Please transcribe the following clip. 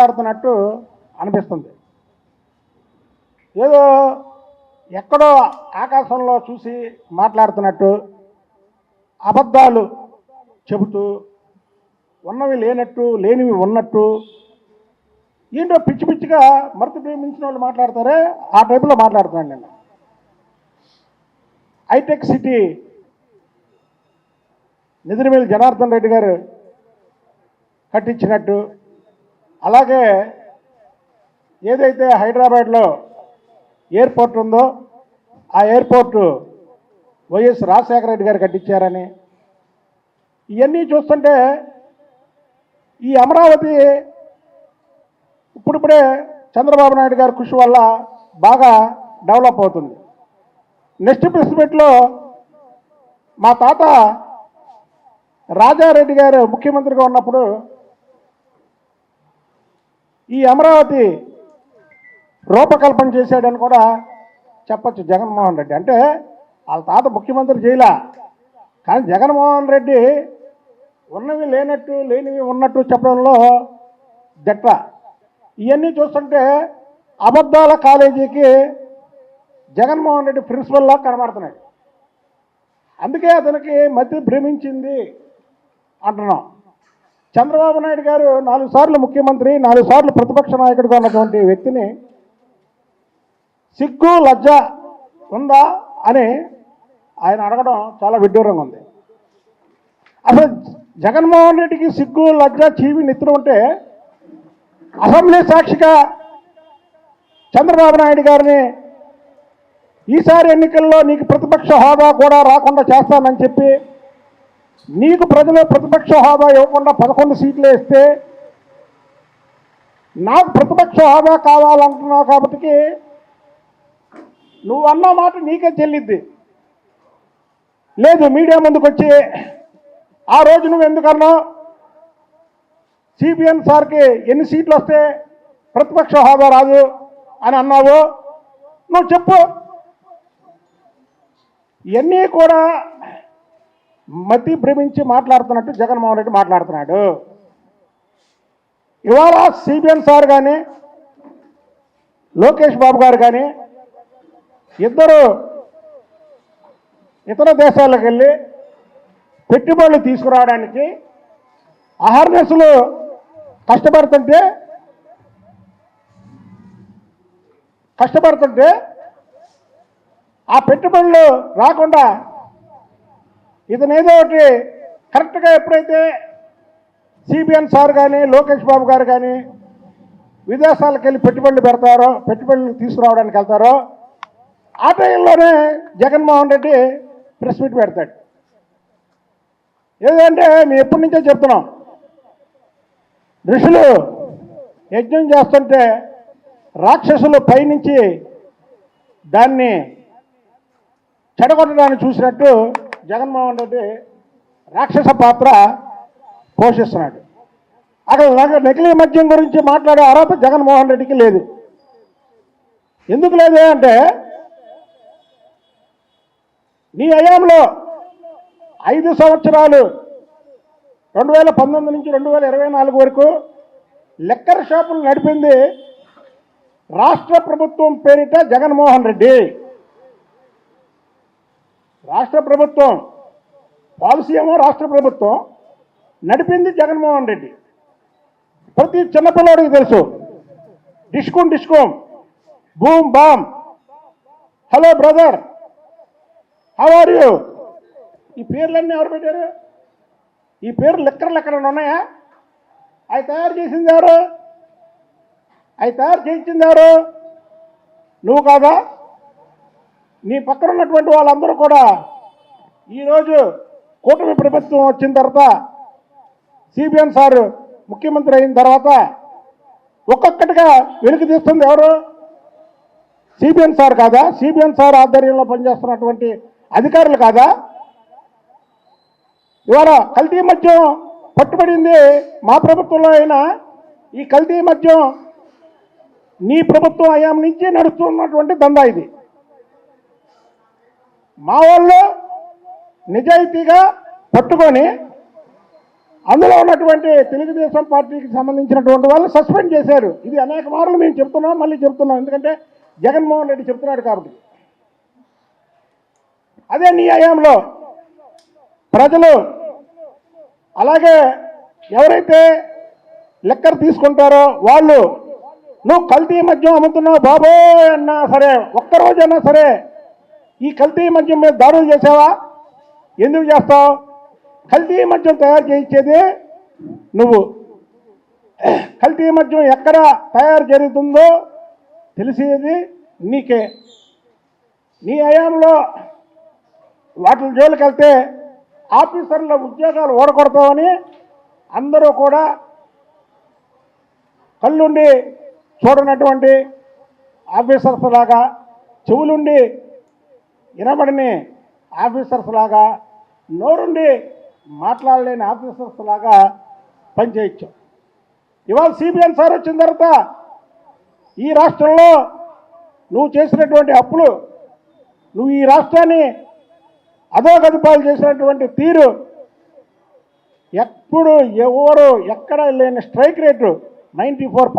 మాట్లాడుతున్నట్టు అనిపిస్తుంది. ఏదో ఎక్కడో ఆకాశంలో చూసి మాట్లాడుతున్నట్టు అబద్ధాలు చెబుతూ ఉన్నవి లేనట్టు లేనివి ఉన్నట్టు ఏంటో పిచ్చి పిచ్చిగా మరతి ప్రేమించిన వాళ్ళు మాట్లాడతారే ఆ టైపులో మాట్లాడుతున్నాను నేను. హైటెక్ సిటీ నిద్రమేలు జనార్దన్ రెడ్డి గారు కట్టించినట్టు అలాగే ఏదైతే హైదరాబాద్లో ఎయిర్పోర్ట్ ఉందో ఆ ఎయిర్పోర్టు వైఎస్ రాజశేఖర రెడ్డి గారు కట్టించారని. ఇవన్నీ చూస్తుంటే ఈ అమరావతి ఇప్పుడిప్పుడే చంద్రబాబు నాయుడు గారి కృషి వల్ల బాగా డెవలప్ అవుతుంది. నెక్స్ట్ ప్రెస్ మీట్లో మా తాత రాజారెడ్డి గారు ముఖ్యమంత్రిగా ఉన్నప్పుడు ఈ అమరావతి రూపకల్పన చేశాడని కూడా చెప్పచ్చు జగన్మోహన్ రెడ్డి. అంటే వాళ్ళ తాత ముఖ్యమంత్రి చేయలా. కానీ జగన్మోహన్ రెడ్డి ఉన్నవి లేనట్టు లేనివి ఉన్నట్టు చెప్పడంలో దట్ట. ఇవన్నీ చూస్తుంటే అబద్ధాల కాలేజీకి జగన్మోహన్ రెడ్డి ప్రిన్సిపల్లా కనబడుతున్నాడు. అందుకే అతనికి మధ్య భ్రమించింది అంటున్నాం. చంద్రబాబు నాయుడు గారు నాలుగు సార్లు ముఖ్యమంత్రి నాలుగు సార్లు ప్రతిపక్ష నాయకుడిగా ఉన్నటువంటి వ్యక్తిని సిగ్గు లజ్జ ఉందా అని ఆయన అడగడం చాలా విడ్డూరంగా ఉంది. అసలు జగన్మోహన్ రెడ్డికి సిగ్గు లజ్జ చీవి నెత్తురు ఉంటే అసెంబ్లీ సాక్షిగా చంద్రబాబు నాయుడు గారిని ఈసారి ఎన్నికల్లో నీకు ప్రతిపక్ష హోదా కూడా రాకుండా చేస్తానని చెప్పి నీకు ప్రజలు ప్రతిపక్ష హోదా ఇవ్వకుండా పదకొండు సీట్లు వేస్తే నాకు ప్రతిపక్ష హోదా కావాలంటున్నావు కాబట్టి నువ్వు అన్న మాట నీకే చెల్లిద్ది. లేదు మీడియా ముందుకు వచ్చి ఆ రోజు నువ్వు ఎందుకన్నావు సిపిఎం సార్కి ఎన్ని సీట్లు వస్తే ప్రతిపక్ష హోదా రాదు అని అన్నావు? నువ్వు చెప్పు. ఇవన్నీ కూడా మతి భ్రమించి మాట్లాడుతున్నట్టు జగన్మోహన్ రెడ్డి మాట్లాడుతున్నాడు. ఇవాళ సిబిఎన్ సార్ కానీ లోకేష్ బాబు గారు కానీ ఇద్దరు ఇతర దేశాలకు వెళ్ళి పెట్టుబడులు తీసుకురావడానికి అహర్నెస్లు కష్టపడుతుంటే కష్టపడుతుంటే ఆ పెట్టుబడులు రాకుండా ఇతను ఏదో ఒకటి కరెక్ట్గా ఎప్పుడైతే సిబిఎన్ సార్ కానీ లోకేష్ బాబు గారు కానీ విదేశాలకు వెళ్ళి పెట్టుబడులు పెడతారో పెట్టుబడులు తీసుకురావడానికి వెళ్తారో ఆ టైంలోనే జగన్మోహన్ రెడ్డి ప్రెస్ మీట్ పెడతాడు. ఏదంటే మేము ఎప్పటి నుంచో చెప్తున్నాం. ఋషులు యజ్ఞం చేస్తుంటే రాక్షసులు పైనుంచి దాన్ని చెడగొట్టడానికి చూసినట్టు జగన్మోహన్ రెడ్డి రాక్షస పాత్ర పోషిస్తున్నాడు. అక్కడ నగ- నకిలీ మద్యం గురించి మాట్లాడే అర్హత జగన్మోహన్ రెడ్డికి లేదు. ఎందుకు లేదు అంటే నీ హయాంలో ఐదు సంవత్సరాలు రెండు వేల పంతొమ్మిది నుంచి రెండు వేల ఇరవై నాలుగు వరకు లెక్కర్ షాపులు నడిపింది రాష్ట్ర ప్రభుత్వం పేరిట జగన్మోహన్ రెడ్డి. రాష్ట్ర ప్రభుత్వం పాలసీ ఏమో రాష్ట్ర ప్రభుత్వం నడిపింది జగన్మోహన్ రెడ్డి. ప్రతి చిన్నపిల్లడికి తెలుసు. Discom discom boom bam. Hello brother how are you? ఈ పేర్లన్నీ ఎవరు పెట్టారు? ఈ పేర్లు లెక్కర్లు ఎక్కడన్నా ఉన్నాయా? అవి తయారు చేసింది ఎవరు? అవి తయారు చేయించింది ఎవరు? నువ్వు కాదా? నీ పక్కన ఉన్నటువంటి వాళ్ళందరూ కూడా ఈరోజు కూటమి ప్రభుత్వం వచ్చిన తర్వాత సిబిఎన్ సార్ ముఖ్యమంత్రి అయిన తర్వాత ఒక్కొక్కటిగా వెలికి తీస్తుంది ఎవరు? సిబిఎన్ సార్ కాదా? సిబిఎన్ సార్ ఆధ్వర్యంలో పనిచేస్తున్నటువంటి అధికారులు కాదా? ఇవాళ కల్తీ మద్యం పట్టుబడింది మా ప్రభుత్వంలో అయినా ఈ కల్తీ మద్యం నీ ప్రభుత్వం అయాం నుంచి నడుస్తున్నటువంటి దందా ఇది. మా వాళ్ళు నిజాయితీగా పట్టుకొని అందులో ఉన్నటువంటి తెలుగుదేశం పార్టీకి సంబంధించినటువంటి వాళ్ళు సస్పెండ్ చేశారు. ఇది అనేక మార్లు మేము చెప్తున్నాం మళ్ళీ చెప్తున్నాం. ఎందుకంటే జగన్మోహన్ రెడ్డి చెప్తున్నాడు కాబట్టి. అదే న్యాయంలో ప్రజలు అలాగే ఎవరైతే లెక్కర్ తీసుకుంటారో వాళ్ళు నువ్వు కల్తీ మద్యం అమ్ముతున్నావు బాబోయ్ అన్నా సరే ఒక్కరోజైనా సరే ఈ కల్తీ మద్యం మీద దాడులు చేసావా ఎందుకు చేస్తావు? కల్తీ మద్యం తయారు చేయించేది నువ్వు. కల్తీ మద్యం ఎక్కడ తయారు జరుగుతుందో తెలిసేది నీకే. నీ హయాంలో వాటి జోలికి వెళ్తే ఆఫీసర్ల ఉద్యోగాలు ఓడగొడతామని అందరూ కూడా కళ్ళుండి చూడనటువంటి ఆఫీసర్స్ లాగా చెవులుండి వినబడిని ఆఫీసర్స్ లాగా నోరుండి మాట్లాడలేని ఆఫీసర్స్ లాగా పనిచేయచ్చు. ఇవాళ సిబిఎన్ సార్ వచ్చిన తర్వాత ఈ రాష్ట్రంలో నువ్వు చేసినటువంటి అప్పులు నువ్వు ఈ రాష్ట్రాన్ని అధోగతిపాలు చేసినటువంటి తీరు ఎప్పుడు ఎవరు ఎక్కడ లేని స్ట్రైక్ రేటు నైంటీ ఫోర్